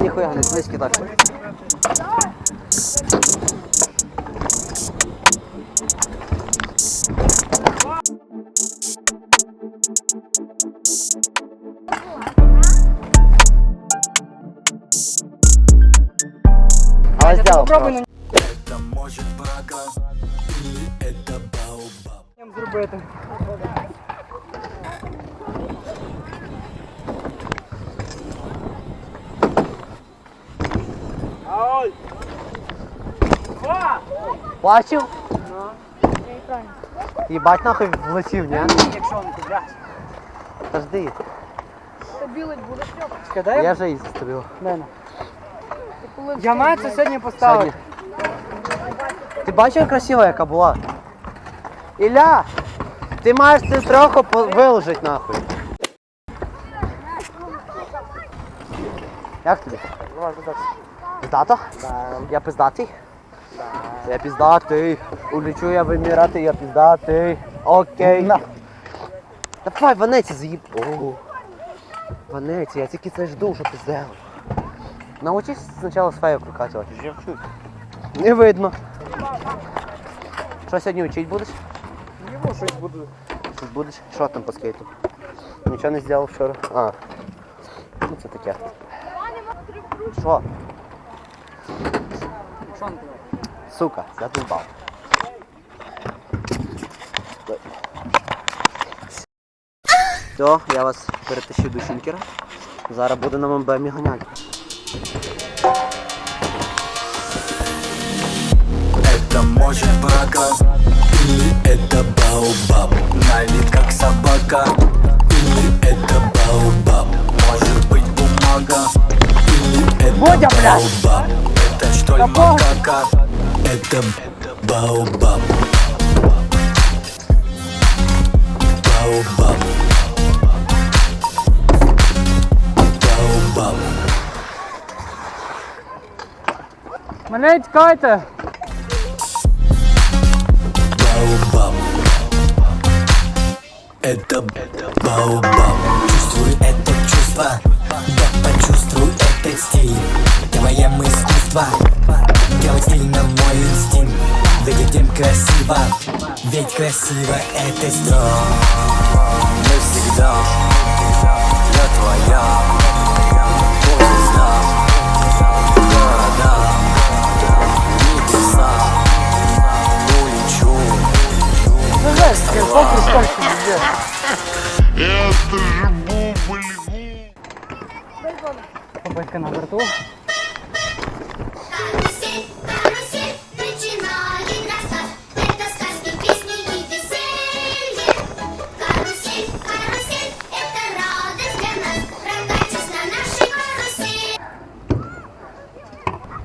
Ніхуя не слизький так. Але сделал. Попробуй Это может брага или это баобаб на ньому Бачив? Їбать нахуй влетів, ні? Якщо він туди. Подожди, Скидай. я вже її застрілив. Мене. Я маю це сьогодні поставити. Ти бачив, як красива яка була? Ілля! Ти маєш цю трохи виложить нахуй. Як тобі? Пиздато? Я пиздатий? Я пиздатий. Улечу я вимирати, я пиздатий. Окей. Давай, Ванеці заїб. О. Ванеці, я тільки це жду, що ти зробив. Научись спочатку свою прокачувати. Я вчусь. Не видно. Що сьогодні вчить будеш? Його щось буду. Щось будеш? Що там по скейту? Нічого не зробив вчора? А. Ну це таке. Що? Що він Сука, задовбав. Все, я вас перетащив до шінкера. Зараз буде на МБМі ганяти. Это может брага или это баобаб Налит как собака или это баобаб Может быть бумага или это Бодя, блядь! баобаб Похуй. макака? Это баобаб. Баобаб. Баобаб. Мене тікайте! Баобаб. Это Баобаб. Чувствуй это чувство. Да почувствуй этот стиль. Твоем искусство Делать стильно мой инстинкт. Выглядим красиво Ведь красиво это здорово Мы всегда Я твоя Поезда Города Небеса Улечу. Жесткая, похуй, сколько на борту.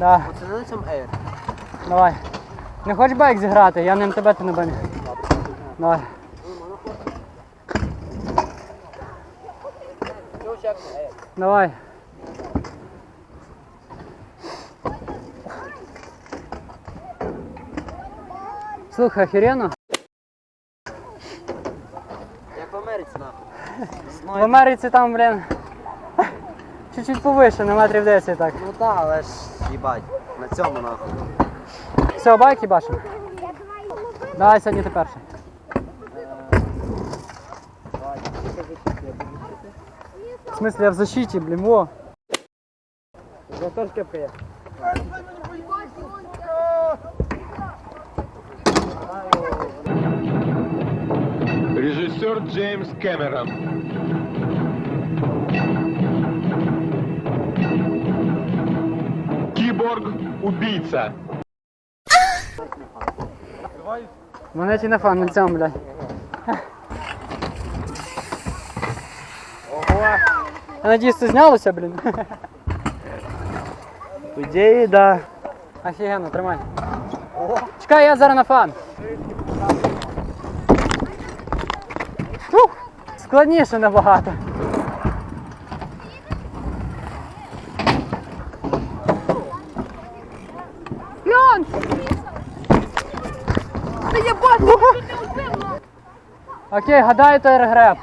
Да, Це на цьому Air. давай. Не хочеш байк зіграти? Я ним тебе ти не бамі. Давай. Давай. Слухай, охеренно. Як в Америці нахуй. В Америці там, блін, чуть-чуть повише, на метрів 10 так. Ну так, але ж їбать. На цьому нахуй. Все, байки бачимо. Давай сьогодні ти перший. В смысле, я в защиті, блін, во. Я теж кепка є. Режиссер Джеймс Кэмерон. Киборг-убийца. Мене ті не фан, на цьому, блядь. Ого. Я надіюсь, це знялося, блін. По ідеї, да. Офігенно, тримай. Чекай, я зараз на фан. Фух, складніше набагато. Глянь! Та я бачу! Окей, гадаю, то регреб.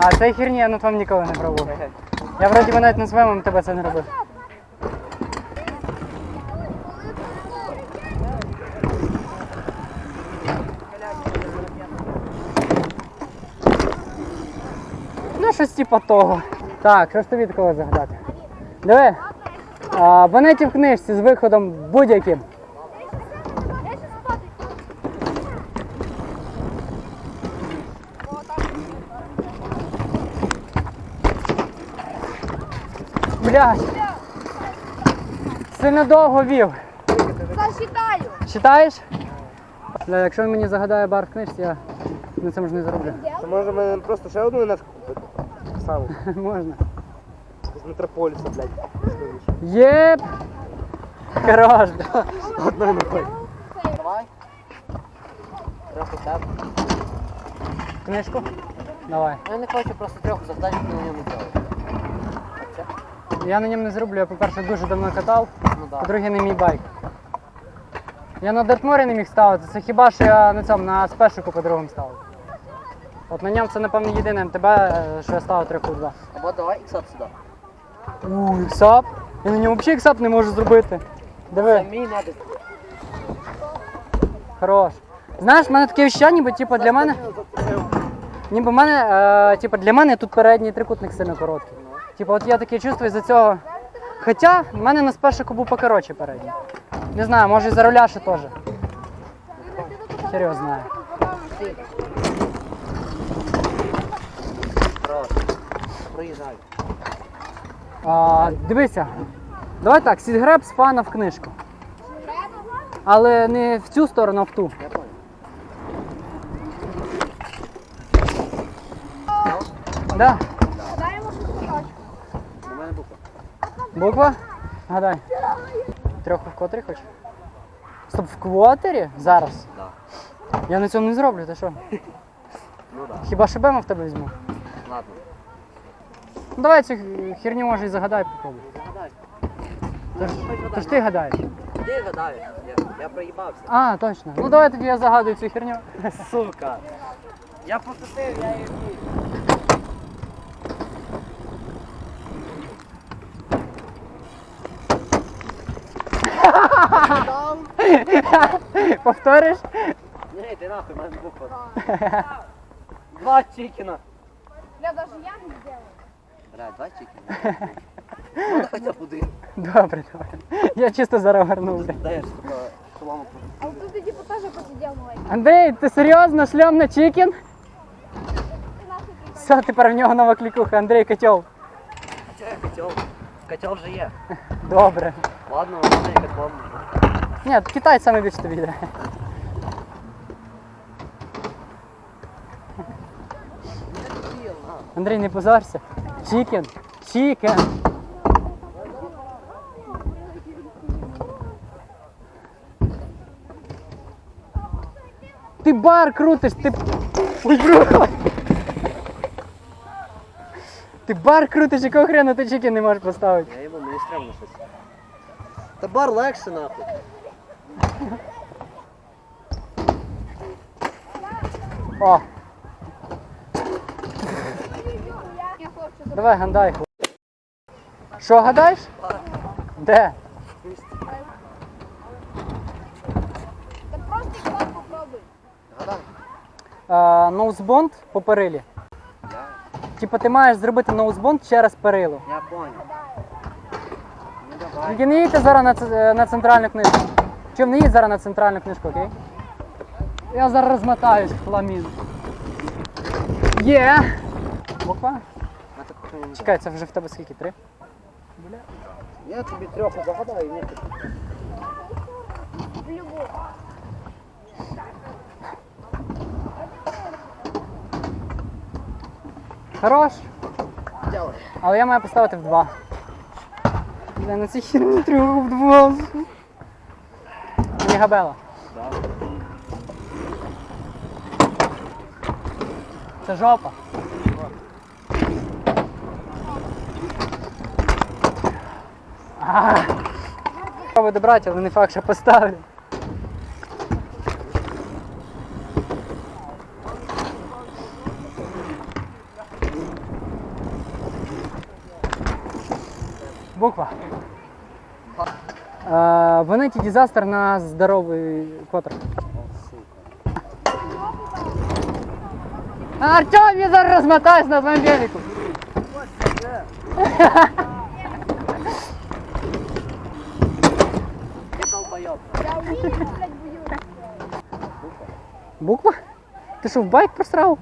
А це херні я на твоєму ніколи не пробував. Я вроді би навіть на своєму тебе це не робив. Ну, щось типу того. Так, що ж тобі такого загадати? Диви. А, абонентів в книжці з виходом будь-яким. Блядь. Сильно довго вів. Засчитаю. Читаєш? Бля, якщо він мені загадає бар в книжці, я на цьому ж не зароблю. То може ми просто ще одну купити? Саму. Можна. З метрополіса, блядь. Єп! Хорош. да. Одної не пой. Давай. Трьох у тебе. Книжку? Давай. Я не хочу просто трьох завдань, на ньому делаю. Я на ньому не зроблю, я, по-перше, дуже давно катав, Ну да. по-друге, не мій байк. Я на Дартморі не міг ставити, це хіба що я на цьому, на спешику по-другому ставив. От на ньому це, напевно, єдине МТБ, е, що я ставив 3 2 Або давай іксап сюди. Уuu, іксап. Я на ньому взагалі іксап не можу зробити. Диви. Мій надо. Хорош. Знаєш, в мене таке відчуття, ніби типу, для мене. Ніби в мене, е, типу, для мене тут передній трикутник сильно короткий. Типу, от я таке чувствую за цього. Хоча в мене на спешику був покоротше передній. Не знаю, може і за руля ще теж. Хер його знає. А, дивися. Давай так, сідгреб з фана в книжку. Але не в цю сторону, а в ту. Да. У мене буква. Буква? Гадай. Трьох в котрі хоч? Стоп, в квотері? Зараз? Да. Я на цьому не зроблю, ти що? Ну да. Хіба шибема в тебе візьму? Ладно. Ну давай цю херню може і загадай попробуй. Гадай. Тож, тож ти гадаєш. Ти гадаєш? Я, я проїбався. А, точно. Ну давай тоді я загадую цю херню. Сука. Я пошутив, я її вмію. Повториш? Ні, ти нахуй, мене буква. Два чикіна. Я даже я не сделаю. Бля. Можна хоча б один. Добре, давай. Я чисто зараз вернув. блядь. Даєш, сука, солому А вот тут типа тоже посидел маленький. Андрій, ти серйозно шльом на чикен? Все, тепер в нього нова клікуха, Андрій Котьов. Хоча я котел. Котел вже є. Добре. Ладно, у мене котлом. Ні, Китай саме більше тобі йде. Андрій, не позорся. Чікен. Чікен. Ти бар крутиш, ти. Ти бар крутиш, якого хрена ти чікен не можеш поставити? Я йому мені стрімно щось. Та бар легше нахуй. О, Я хлопчик. Давай гадай. Що гадаєш? Де? Да просто клад попробуй. Гадай. Ноузбонд по перилі. Типа ти маєш зробити ноузбонд через перило. Я понял. Ну. Тільки не їдьте зараз на, ц- е, на центральну книжку. Чим не їдь зараз на центральну книжку, окей? Я зараз розмотаюсь, фламін. Є! Буква? Не Чекай, це вже в тебе скільки? Три? знаю. Я тобі трьох загадаю, ні. В. Хорош. Делай. Але я маю поставити в два. Бля, на цій херні трьох в два. Мені габела. Це жопа. Пробую добрати, але не факт, що поставлю. Буква. А, в Анеті дизастер на здоровий котр. Артем, я зараз розмотаюсь на твоєму велику. Буква? Ти що, в байк просрав?